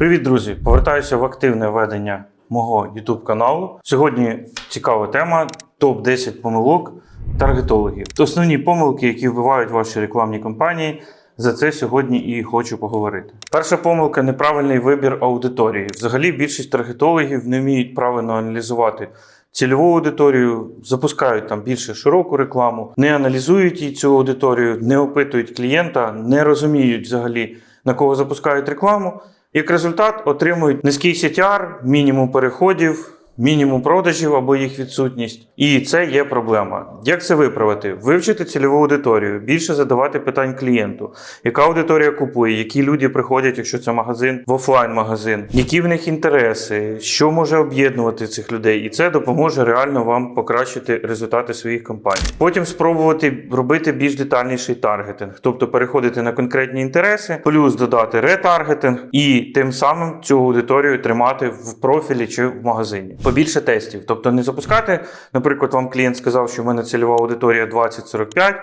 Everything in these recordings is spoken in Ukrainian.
Привіт, друзі! Повертаюся в активне ведення мого YouTube каналу. Сьогодні цікава тема: топ 10 помилок таргетологів. Основні помилки, які вбивають ваші рекламні кампанії. За це сьогодні і хочу поговорити. Перша помилка неправильний вибір аудиторії. Взагалі, більшість таргетологів не вміють правильно аналізувати цільову аудиторію, запускають там більше широку рекламу, не аналізують її цю аудиторію, не опитують клієнта, не розуміють взагалі на кого запускають рекламу. Як результат отримують низький CTR, мінімум переходів, мінімум продажів або їх відсутність. І це є проблема. Як це виправити? Вивчити цільову аудиторію, більше задавати питань клієнту, яка аудиторія купує, які люди приходять, якщо це магазин в офлайн-магазин, які в них інтереси, що може об'єднувати цих людей, і це допоможе реально вам покращити результати своїх кампаній. Потім спробувати робити більш детальніший таргетинг, тобто переходити на конкретні інтереси, плюс додати ретаргетинг і тим самим цю аудиторію тримати в профілі чи в магазині. Побільше тестів, тобто не запускати, наприклад, вам клієнт сказав, що в мене цільова аудиторія 20-45.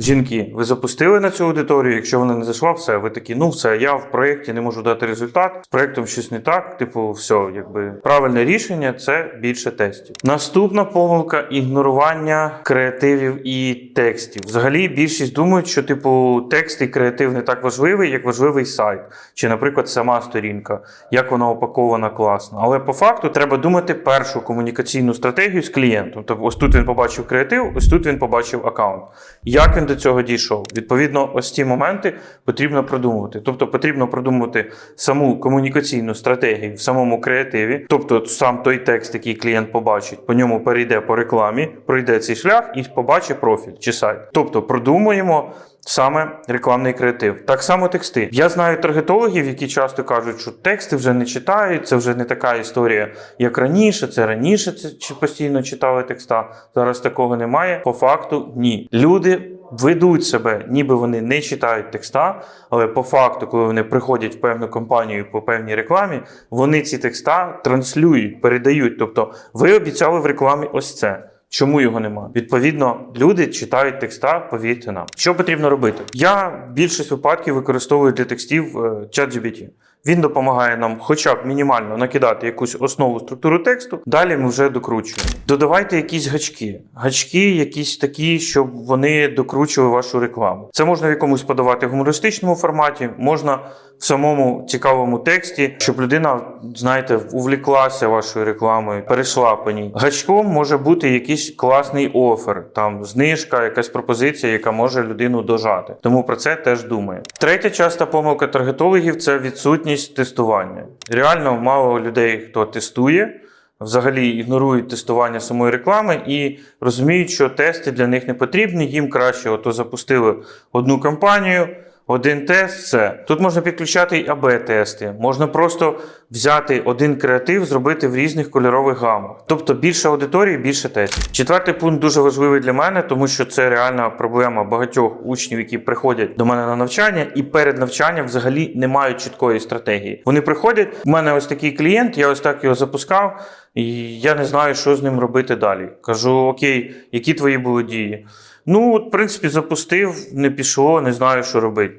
Жінки, ви запустили на цю аудиторію. Якщо вона не зайшла, все, ви такі, ну все, я в проєкті не можу дати результат. З проєктом щось не так. Типу, все, якби правильне рішення це більше тестів. Наступна помилка ігнорування креативів і текстів. Взагалі, більшість думають, що типу текст і креатив не так важливий, як важливий сайт, чи, наприклад, сама сторінка, як вона опакована класно. Але по факту треба думати першу комунікаційну стратегію з клієнтом. Тобто, ось тут він побачив креатив, ось тут він побачив аккаунт. Як він до цього дійшов? Відповідно, ось ці моменти потрібно продумувати. Тобто потрібно продумувати саму комунікаційну стратегію в самому креативі, тобто сам той текст, який клієнт побачить, по ньому перейде по рекламі, пройде цей шлях і побачить профіль чи сайт. Тобто продумуємо. Саме рекламний креатив. Так само тексти. Я знаю таргетологів, які часто кажуть, що тексти вже не читають, це вже не така історія, як раніше. Це раніше це чи постійно читали текста. Зараз такого немає. По факту ні. Люди ведуть себе, ніби вони не читають текста, але по факту, коли вони приходять в певну компанію по певній рекламі, вони ці текста транслюють, передають. Тобто, ви обіцяли в рекламі ось це. Чому його нема? Відповідно, люди читають текста, повірте нам. Що потрібно робити? Я більшість випадків використовую для текстів е, ChatGPT. Він допомагає нам, хоча б мінімально накидати якусь основу структуру тексту. Далі ми вже докручуємо. Додавайте якісь гачки. Гачки, якісь такі, щоб вони докручували вашу рекламу. Це можна в якомусь подавати в гумористичному форматі, можна в самому цікавому тексті, щоб людина, знаєте, увліклася вашою рекламою, перейшла по ній. Гачком може бути якийсь класний офер, там знижка, якась пропозиція, яка може людину дожати. Тому про це теж думає. Третя часта помилка таргетологів це відсутність тестування. Реально мало людей, хто тестує. Взагалі ігнорують тестування самої реклами і розуміють, що тести для них не потрібні. Їм краще ото запустили одну кампанію, один тест. Все тут можна підключати і АБ-тести. Можна просто взяти один креатив, зробити в різних кольорових гамах. Тобто більше аудиторії, більше тестів. Четвертий пункт дуже важливий для мене, тому що це реальна проблема багатьох учнів, які приходять до мене на навчання, і перед навчанням взагалі не мають чіткої стратегії. Вони приходять. У мене ось такий клієнт, я ось так його запускав, і я не знаю, що з ним робити далі. Кажу: Окей, які твої були дії? Ну, от, в принципі, запустив, не пішло, не знаю, що робити.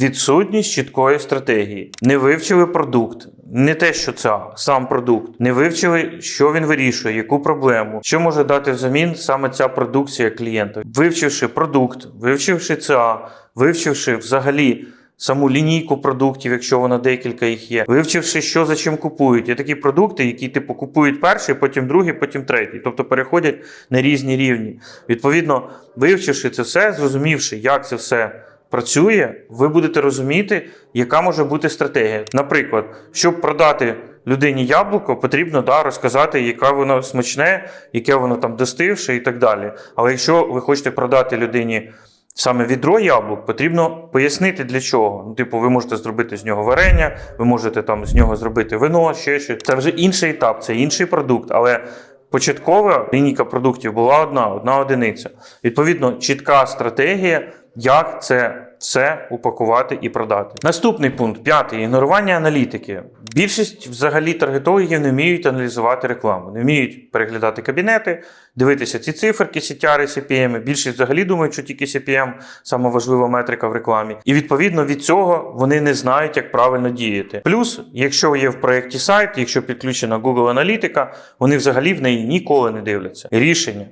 Відсутність чіткої стратегії. Не вивчили продукт, не те, що це сам продукт. Не вивчили, що він вирішує, яку проблему, що може дати взамін саме ця продукція клієнта. Вивчивши продукт, вивчивши ЦА, вивчивши взагалі. Саму лінійку продуктів, якщо вона декілька їх є, вивчивши, що за чим купують. Є такі продукти, які типу купують перший, потім другий, потім третій, тобто переходять на різні рівні. Відповідно, вивчивши це все, зрозумівши, як це все працює, ви будете розуміти, яка може бути стратегія. Наприклад, щоб продати людині яблуко, потрібно да, розказати, яке воно смачне, яке воно там достивше і так далі. Але якщо ви хочете продати людині саме відро яблук, потрібно пояснити для чого. Ну, типу, ви можете зробити з нього варення, ви можете там з нього зробити вино, ще щось. Це вже інший етап, це інший продукт, але. Початкова лінійка продуктів була одна, одна одиниця. Відповідно, чітка стратегія, як це все упакувати і продати. Наступний пункт, п'ятий ігнорування аналітики. Більшість взагалі таргетологів не вміють аналізувати рекламу, не вміють переглядати кабінети, дивитися ці циферки, CTR, CPM. Більшість взагалі думають, що тільки CPM саме важлива метрика в рекламі. І відповідно від цього вони не знають, як правильно діяти. Плюс, якщо є в проєкті сайт, якщо підключена Google Аналітика, вони взагалі в неї ніколи не дивляться. Рішення.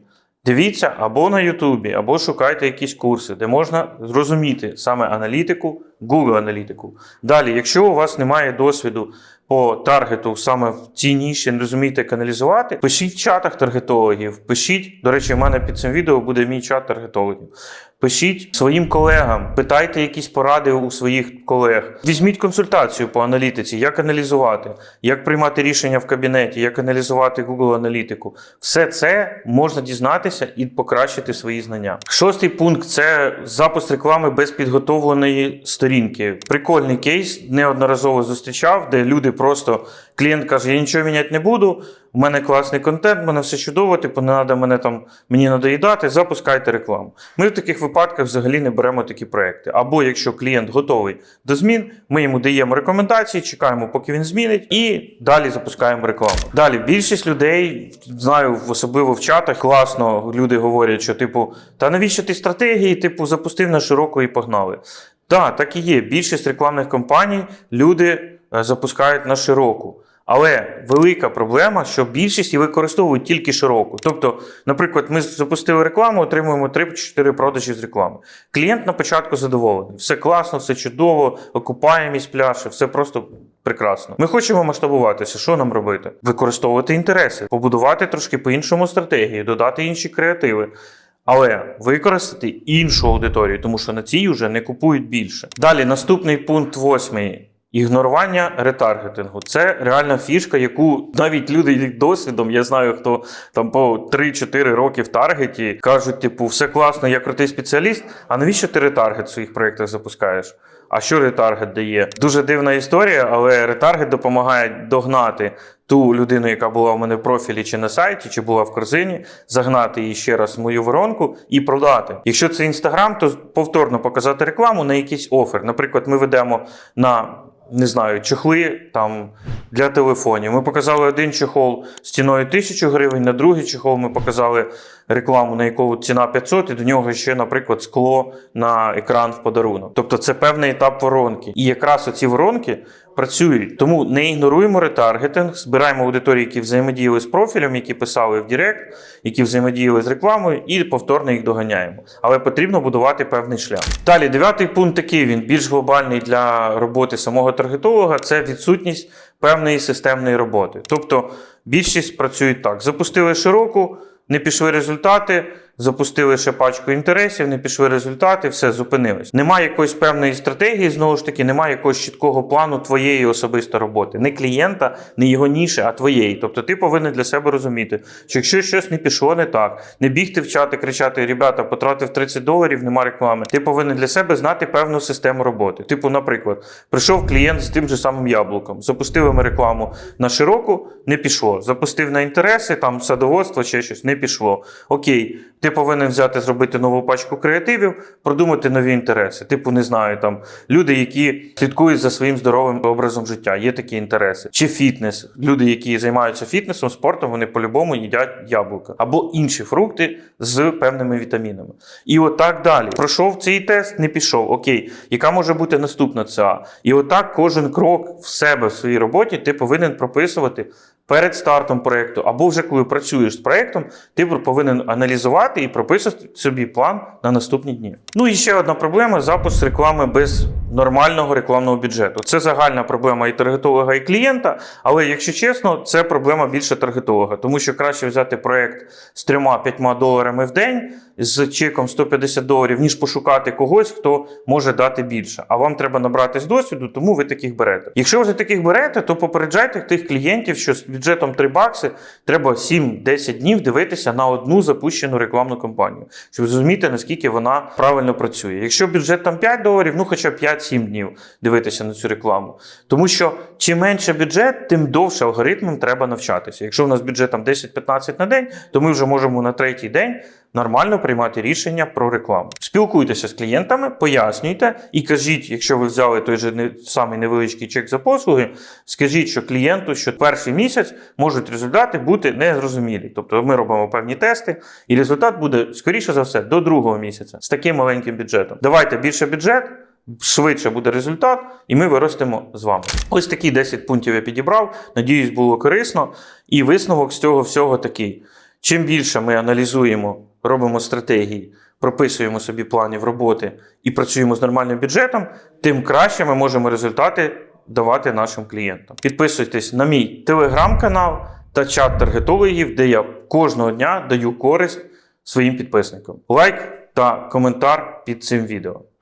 Дивіться або на Ютубі, або шукайте якісь курси, де можна зрозуміти саме аналітику, Google аналітику. Далі, якщо у вас немає досвіду по таргету саме в цій ніші, не розумієте, як аналізувати, пишіть в чатах таргетологів, пишіть. До речі, в мене під цим відео буде мій чат таргетологів. Пишіть своїм колегам, питайте якісь поради у своїх колег. Візьміть консультацію по аналітиці, як аналізувати, як приймати рішення в кабінеті, як аналізувати Google аналітику. Все це можна дізнатися і покращити свої знання. Шостий пункт це запуск реклами без підготовленої сторінки. Прикольний кейс, неодноразово зустрічав, де люди просто клієнт каже: Я нічого міняти не буду. У мене класний контент, мене все чудово, типу, не треба мене там мені надоїдати, запускайте рекламу. Ми в таких випадках взагалі не беремо такі проекти. Або якщо клієнт готовий до змін, ми йому даємо рекомендації, чекаємо, поки він змінить, і далі запускаємо рекламу. Далі більшість людей знаю, особливо в чатах, класно люди говорять, що типу, та навіщо ти стратегії? Типу, запустив на широко і погнали. Так, так і є. Більшість рекламних кампаній люди е, запускають на широку. Але велика проблема, що більшість і використовують тільки широку. Тобто, наприклад, ми запустили рекламу, отримуємо 3-4 продажі з реклами. Клієнт на початку задоволений. Все класно, все чудово, окупаємість пляши, все просто прекрасно. Ми хочемо масштабуватися. Що нам робити? Використовувати інтереси, побудувати трошки по-іншому стратегію, додати інші креативи. Але використати іншу аудиторію, тому що на цій вже не купують більше. Далі наступний пункт восьмий. Ігнорування ретаргетингу це реальна фішка, яку навіть люди досвідом, я знаю, хто там по 3-4 роки в таргеті кажуть, типу, все класно, я крутий спеціаліст. А навіщо ти ретаргет в своїх проєктах запускаєш? А що ретаргет дає? Дуже дивна історія, але ретаргет допомагає догнати ту людину, яка була в мене в профілі чи на сайті, чи була в корзині, загнати її ще раз в мою воронку і продати. Якщо це інстаграм, то повторно показати рекламу на якийсь офер. Наприклад, ми ведемо на не знаю, чохли там для телефонів. Ми показали один чехол з ціною 1000 гривень, на другий чехол ми показали рекламу, на яку ціна 500, і до нього ще, наприклад, скло на екран в подарунок. Тобто це певний етап воронки. І якраз оці воронки працюють. Тому не ігноруємо ретаргетинг, збираємо аудиторії, які взаємодіяли з профілем, які писали в Директ, які взаємодіяли з рекламою, і повторно їх доганяємо. Але потрібно будувати певний шлях. Далі, дев'ятий пункт такий він більш глобальний для роботи самого таргетолога це відсутність певної системної роботи. Тобто більшість працюють так: запустили широку, не пішли результати. Запустили ще пачку інтересів, не пішли результати, все зупинилось. Немає якоїсь певної стратегії, знову ж таки, немає якогось чіткого плану твоєї особистої роботи. Не клієнта, не його ніші, а твоєї. Тобто ти повинен для себе розуміти, що якщо щось не пішло не так, не бігти в чати, кричати: ребята, потратив 30 доларів, нема реклами. Ти повинен для себе знати певну систему роботи. Типу, наприклад, прийшов клієнт з тим же самим яблуком, запустили ми рекламу на широку, не пішло. Запустив на інтереси, там садоводство, ще щось, не пішло. Окей. Ти повинен взяти, зробити нову пачку креативів, продумати нові інтереси. Типу, не знаю, там люди, які слідкують за своїм здоровим образом життя, є такі інтереси. Чи фітнес. Люди, які займаються фітнесом, спортом, вони по-любому їдять яблука або інші фрукти з певними вітамінами. І отак далі. Пройшов цей тест, не пішов. Окей, яка може бути наступна ЦА? І отак кожен крок в себе в своїй роботі ти повинен прописувати. Перед стартом проєкту, або вже коли працюєш з проєктом, ти повинен аналізувати і прописувати собі план на наступні дні. Ну і ще одна проблема: запуск реклами без нормального рекламного бюджету. Це загальна проблема і таргетолога, і клієнта. Але якщо чесно, це проблема більше таргетолога, тому що краще взяти проєкт з 3-5 доларами в день з чеком 150 доларів, ніж пошукати когось, хто може дати більше. А вам треба набратись досвіду, тому ви таких берете. Якщо ви таких берете, то попереджайте тих клієнтів, що з бюджетом 3 бакси треба 7-10 днів дивитися на одну запущену рекламну кампанію, щоб зрозуміти, наскільки вона правильно працює. Якщо бюджет там 5 доларів, ну хоча б 5-7 днів дивитися на цю рекламу. Тому що чим менше бюджет, тим довше алгоритмам треба навчатися. Якщо у нас бюджет там 10-15 на день, то ми вже можемо на третій день нормально приймати рішення про рекламу. Спілкуйтеся з клієнтами, пояснюйте і кажіть, якщо ви взяли той же самий невеличкий чек за послуги, скажіть, що клієнту, що перший місяць можуть результати бути незрозумілі. Тобто ми робимо певні тести, і результат буде скоріше за все до другого місяця з таким маленьким бюджетом. Давайте більше бюджет. Швидше буде результат, і ми виростемо з вами. Ось такі 10 пунктів я підібрав. Надіюсь, було корисно. І висновок з цього всього такий: чим більше ми аналізуємо, робимо стратегії, прописуємо собі планів роботи і працюємо з нормальним бюджетом, тим краще ми можемо результати давати нашим клієнтам. Підписуйтесь на мій телеграм-канал та чат таргетологів, де я кожного дня даю користь своїм підписникам. Лайк та коментар під цим відео.